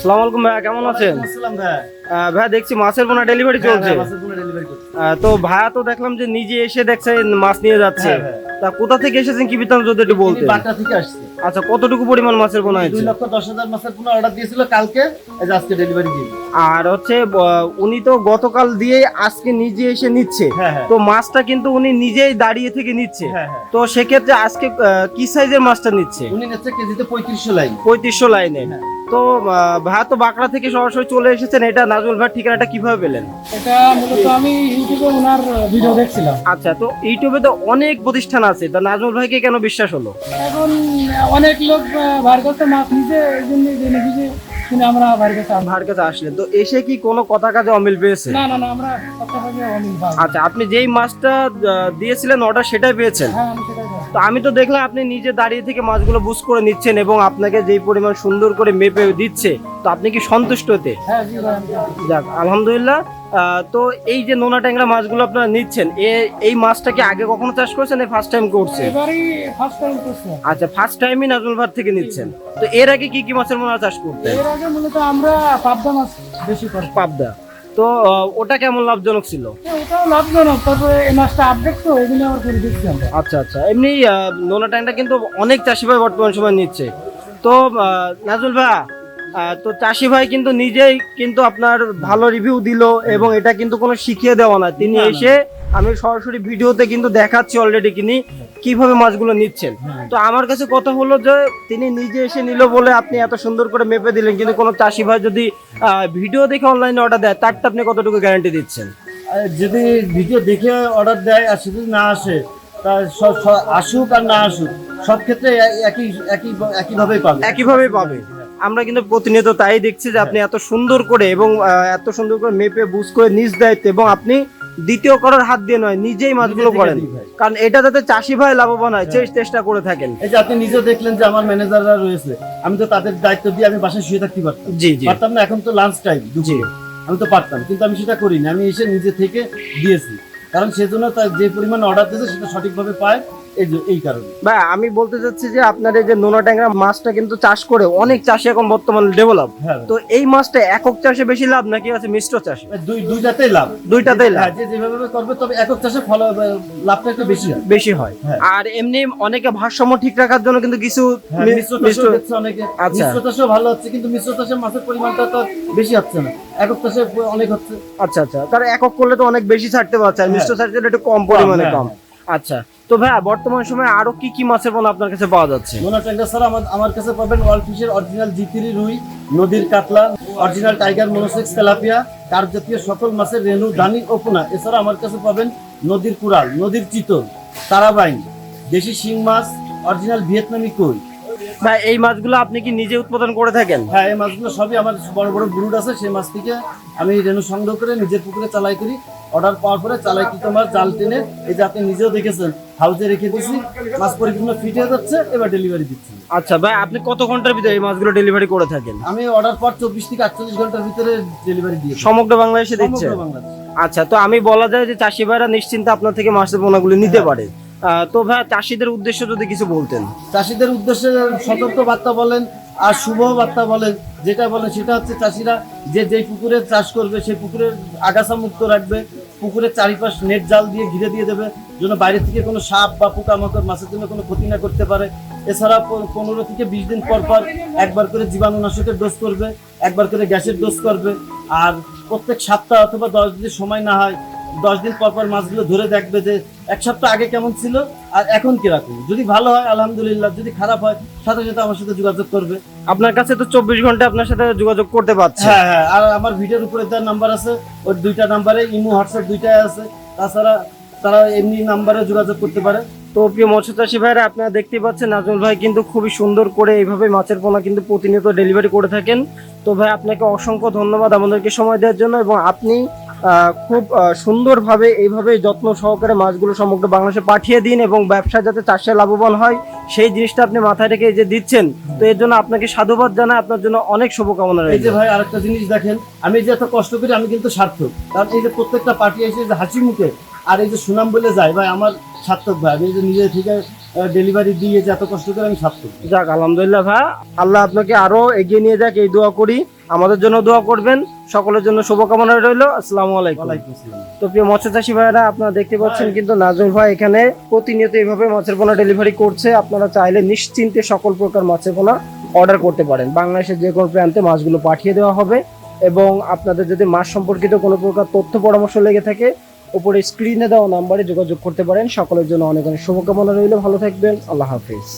সালাম আলাইকুম ভাইয়া কেমন আছেন? ভাইয়া। দেখছি মাছের পোনা ডেলিভারি হ্যাঁ, চলছে। আহ, তো ভাইয়া তো দেখলাম যে নিজে এসে দেখছে মাছ নিয়ে যাচ্ছে। হ্যাঁ, হ্যাঁ। তা কোথা থেকে এসেছেন কি বিতাম যদি একটু বলতে বাটা থেকে আসছে। আচ্ছা কতটুকু পরিমাণ মাছের পোনা দুই হয়েছে লক্ষ দশ হাজার মাছের পোনা অর্ডার দিয়েছিল কালকে এই যে আজকে ডেলিভারি দিল। আর হচ্ছে উনি তো গতকাল দিয়ে আজকে নিজে এসে নিচ্ছে। হ্যাঁ হ্যাঁ। তো মাছটা কিন্তু উনি নিজেই দাঁড়িয়ে থেকে নিচ্ছে। হ্যাঁ তো সেক্ষেত্রে আজকে কি সাইজের মাছটা নিচ্ছে? উনি নিচ্ছে কেজিতে পঁয়ত্রিশশো লাইন পঁয়ত্রিশশো লাইনে। তো ভাইয়া তো বাঁকড়া থেকে সরাসরি চলে এসেছেন। এটা নাজুল ভাই ঠিকানাটা কীভাবে পেলেন? এটা মূলত আমি ইউটিউবে ওনার ভিডিও দেখছিলাম। আচ্ছা তো ইউটিউবে তো অনেক প্রতিষ্ঠান আছে। তা নাজমুল ভাইকে কেন বিশ্বাস হলো? এখন অনেক লোক আহ, কাছে মাছ নিছে এই জন্য জেনে বুঝে শুনে আমরা বাইরের কাছে। ভাইয়ের কাছে আসলেন তো এসে কি কোনো কথা কাজে অমিল পেয়েছে? না না না আমরা কথা ভাবে অমিল ভাই। আচ্ছা আপনি যেই মাছটা দিয়েছিলেন অর্ডার সেটাই পেয়েছেন? হ্যাঁ আমি সেটাই তো আমি তো দেখলাম আপনি নিজে দাঁড়িয়ে থেকে মাছগুলো বুঝ করে নিচ্ছেন এবং আপনাকে যেই পরিমাণ সুন্দর করে মেপে দিচ্ছে তো আপনি কি সন্তুষ্ট হতে হ্যাঁ। যাক আলহামদুলিল্লাহ তো এই যে নোনা ট্যাংরা মাছগুলো আপনারা নিচ্ছেন এই মাছটা কি আগে কখনো চাষ করেছেন ফার্স্ট টাইম করছে ফার্স্ট টাইম করছি। আচ্ছা ফার্স্ট টাইমই নাজমুল ভাই থেকে নিচ্ছেন। তো এর আগে কি কি মাছের মোনা চাষ করতেন? এর আগে মূলত আমরা পাবদা মাছ বেশি করি। পাবদা। তো ওটা কেমন লাভজনক ছিল? ওটাও লাভজনক তারপরে এই মাছটা আপডেট তো জন্য করে দিচ্ছি আমরা। আচ্ছা আচ্ছা। এমনি নোনা ট্যাংটা কিন্তু অনেক চাষি ভাই বর্তমান সময় নিচ্ছে। তো নাজুল ভাই তো চাষি ভাই কিন্তু নিজেই কিন্তু আপনার ভালো রিভিউ দিল এবং এটা কিন্তু কোনো শিখিয়ে দেওয়া না তিনি। এসে আমি সরাসরি ভিডিওতে কিন্তু দেখাচ্ছি অলরেডি তিনি কীভাবে মাছগুলো নিচ্ছেন। তো আমার কাছে কথা হলো যে তিনি নিজে এসে নিল বলে আপনি এত সুন্দর করে মেপে দিলেন কিন্তু কোনো চাষি ভাই যদি ভিডিও দেখে অনলাইনে অর্ডার দেয় তারটা আপনি কতটুকু গ্যারান্টি দিচ্ছেন? যদি ভিডিও দেখে অর্ডার দেয় আর সে যদি না আসে তা আসুক আর না আসুক সব ক্ষেত্রে একই একই একইভাবেই পাবে। একইভাবেই পাবে। আমরা কিন্তু প্রতিনিয়ত তাই দেখছি যে আপনি এত সুন্দর করে এবং এত সুন্দর করে মেপে বুঝ করে নিজ দায়িত্ব এবং আপনি দ্বিতীয় করার হাত দিয়ে নয় নিজেই মাছগুলো করেন। কারণ এটা যাতে চাষি ভাই লাভবান হয় সেই চেষ্টা করে থাকেন। এই যে আপনি নিজেও দেখলেন যে আমার ম্যানেজাররা রয়েছে আমি তো তাদের দায়িত্ব দিয়ে আমি বাসায় শুয়ে থাকতে পারতাম। জি জি। পারতাম না এখন তো লাঞ্চ টাইম জি। আমি তো পারতাম কিন্তু আমি সেটা করিনি আমি এসে নিজে থেকে দিয়েছি। কারণ সেজন্য তার যে পরিমাণ অর্ডার দিয়েছে সেটা সঠিকভাবে পায়। এই যে- এই কারণে। ভাই আমি বলতে চাচ্ছি যে আপনার এই যে নোনা ট্যাংরা মাছটা কিন্তু চাষ করে অনেক চাষি এখন বর্তমানে ডেভেলপ হ্যাঁ তো এই মাছটা একক চাষে বেশি লাভ নাকি আছে মিশ্র চাষে? দুই দুইটাতেই লাভ। দুইটাতেই লাভ। হ্যাঁ যে যেভাবে করবে তবে একক চাষে ফল লাভটা একটু বেশি হয়। বেশি হয়। হ্যাঁ। আর এমনি অনেকে ভারসাম্য ঠিক রাখার জন্য কিন্তু কিছু হ্যাঁ, মিশ্র মিশ্র অনেকে। আচ্ছা। মিশ্র চাষও ভালো হচ্ছে কিন্তু মিশ্র চাষে মাছের পরিমাণটা তো বেশি হচ্ছে না। একক চাষে অনেক হচ্ছে। আচ্ছা আচ্ছা। কারণ একক করলে তো অনেক বেশি ছাড়তে পারছে আর হ্যাঁ। মিশ্র ছাড়তে একটু কম পরিমাণে হ্যাঁ, কম। আচ্ছা। তো ভাইয়া, বর্তমান সময়ে আরও কি কি মাছের পোনা আপনার কাছে পাওয়া যাচ্ছে? নোনা ট্যাংরা স্যার, আমার আমার কাছে পাবেন ওয়ার্ল্ড ফিশের অরিজিনাল জিতিরি রুই, নদীর কাতলা অরিজিনাল টাইগার মনোসেক্স তেলাপিয়া কার জাতীয় সকল মাছের রেনু দানি ও পোনা। এছাড়া আমার কাছে পাবেন নদীর কুড়াল, নদীর চিতল, তারাবাইন, দেশি শিং মাছ অরিজিনাল ভিয়েতনামি কই। ভাই এই মাছগুলো আপনি কি নিজে উৎপাদন করে থাকেন? হ্যাঁ এই মাছগুলো সবই আমার বড় বড় ব্রুড আছে সেই মাছ থেকে আমি রেনু সংগ্রহ করে নিজের পুকুরে চালাই করি। অর্ডার পাওয়ার পরে চালাই কি তোমার জাল টেনে এই যে আপনি নিজেও দেখেছেন হাউজে রেখে দিছি মাছ পরিপূর্ণ ফিট হয়ে যাচ্ছে এবার ডেলিভারি দিচ্ছি। আচ্ছা ভাই আপনি কত ঘণ্টার ভিতরে এই মাছগুলো ডেলিভারি করে থাকেন? আমি অর্ডার পর চব্বিশ থেকে আটচল্লিশ ঘণ্টার ভিতরে ডেলিভারি দিয়েছি সমগ্র বাংলাদেশে দিচ্ছে? আচ্ছা তো আমি বলা যায় যে চাষি ভাইরা নিশ্চিন্তে আপনার থেকে মাছের পোনাগুলো নিতে পারে। আহ, তো ভাই, চাষিদের উদ্দেশ্য যদি কিছু বলতেন। চাষিদের উদ্দেশ্যে সতর্ক বার্তা বলেন আর শুভ বার্তা বলেন, যেটা বলেন সেটা হচ্ছে চাষিরা যে যেই পুকুরে চাষ করবে সেই পুকুরের আগাছা মুক্ত রাখবে, পুকুরের চারিপাশ নেট জাল দিয়ে ঘিরে দিয়ে দেবে, যেন বাইরে থেকে কোনো সাপ বা পোকামাকড় মাছের জন্য কোনো ক্ষতি না করতে পারে। এছাড়া পনেরো থেকে বিশ দিন পর পর একবার করে জীবাণুনাশকের ডোজ করবে, একবার করে গ্যাসের ডোজ করবে। আর প্রত্যেক সপ্তাহ অথবা দশ দিনের সময় না হয় দশ দিন পর পর মাছগুলো ধরে দেখবে যে এক সপ্তাহ আগে কেমন ছিল আর এখন কীরকম। যদি ভালো হয় আলহামদুলিল্লাহ। যদি খারাপ হয় সাথে সাথে আমার সাথে যোগাযোগ করবে। আপনার কাছে তো চব্বিশ ঘণ্টা আপনার সাথে যোগাযোগ করতে পারছে। হ্যাঁ হ্যাঁ। আর আমার ভিডিওর উপরে তার নাম্বার আছে। ওর দুইটা নাম্বারে ইমো হোয়াটসঅ্যাপ দুইটাই আছে। তাছাড়া তারা এমনি নাম্বারে যোগাযোগ করতে পারে। তো প্রিয় মৎস্য চাষী ভাইরা আপনারা দেখতেই পাচ্ছেন নাজমুল ভাই কিন্তু খুবই সুন্দর করে এইভাবে মাছের পোনা কিন্তু প্রতিনিয়ত ডেলিভারি করে থাকেন। তো ভাই আপনাকে অসংখ্য ধন্যবাদ আমাদেরকে সময় দেওয়ার জন্য এবং আপনি খুব সুন্দরভাবে এইভাবে যত্ন সহকারে মাছগুলো সমগ্র বাংলাদেশে পাঠিয়ে দিন এবং ব্যবসা যাতে চাষে লাভবান হয় সেই জিনিসটা আপনি মাথায় রেখে যে দিচ্ছেন তো এর জন্য আপনাকে সাধুবাদ জানাই আপনার জন্য অনেক শুভকামনা এই যে রয়েছে ভাই আরেকটা জিনিস দেখেন আমি যে এত কষ্ট করি আমি কিন্তু সার্থক। কারণ এই যে প্রত্যেকটা পার্টি এসে যে হাসি মুখে আর এই যে সুনাম বলে যায় ভাই আমার সার্থক ভাই আমি যে নিজে থেকে ডেলিভারি দিয়ে যে এত কষ্ট করে আমি সার্থক। যাক আলহামদুলিল্লাহ ভাই আল্লাহ আপনাকে আরও এগিয়ে নিয়ে যাক এই দোয়া করি। আমাদের জন্য দোয়া করবেন। সকলের জন্য শুভকামনা রইল। আসসালামু আলাইকুম। তো প্রিয় মৎস্য চাষী ভাইরা আপনারা দেখতে পাচ্ছেন কিন্তু নাজমুল ভাই এখানে প্রতিনিয়ত এইভাবে মাছের পোনা ডেলিভারি করছে। আপনারা চাইলে নিশ্চিন্তে সকল প্রকার মাছের পোনা অর্ডার করতে পারেন। বাংলাদেশের যে কোনো প্রান্তে মাছগুলো পাঠিয়ে দেওয়া হবে এবং আপনাদের যদি মাছ সম্পর্কিত কোনো প্রকার তথ্য পরামর্শ লেগে থাকে উপরে স্ক্রিনে দেওয়া নাম্বারে যোগাযোগ করতে পারেন। সকলের জন্য অনেক অনেক শুভকামনা রইল। ভালো থাকবেন। আল্লাহ হাফিজ।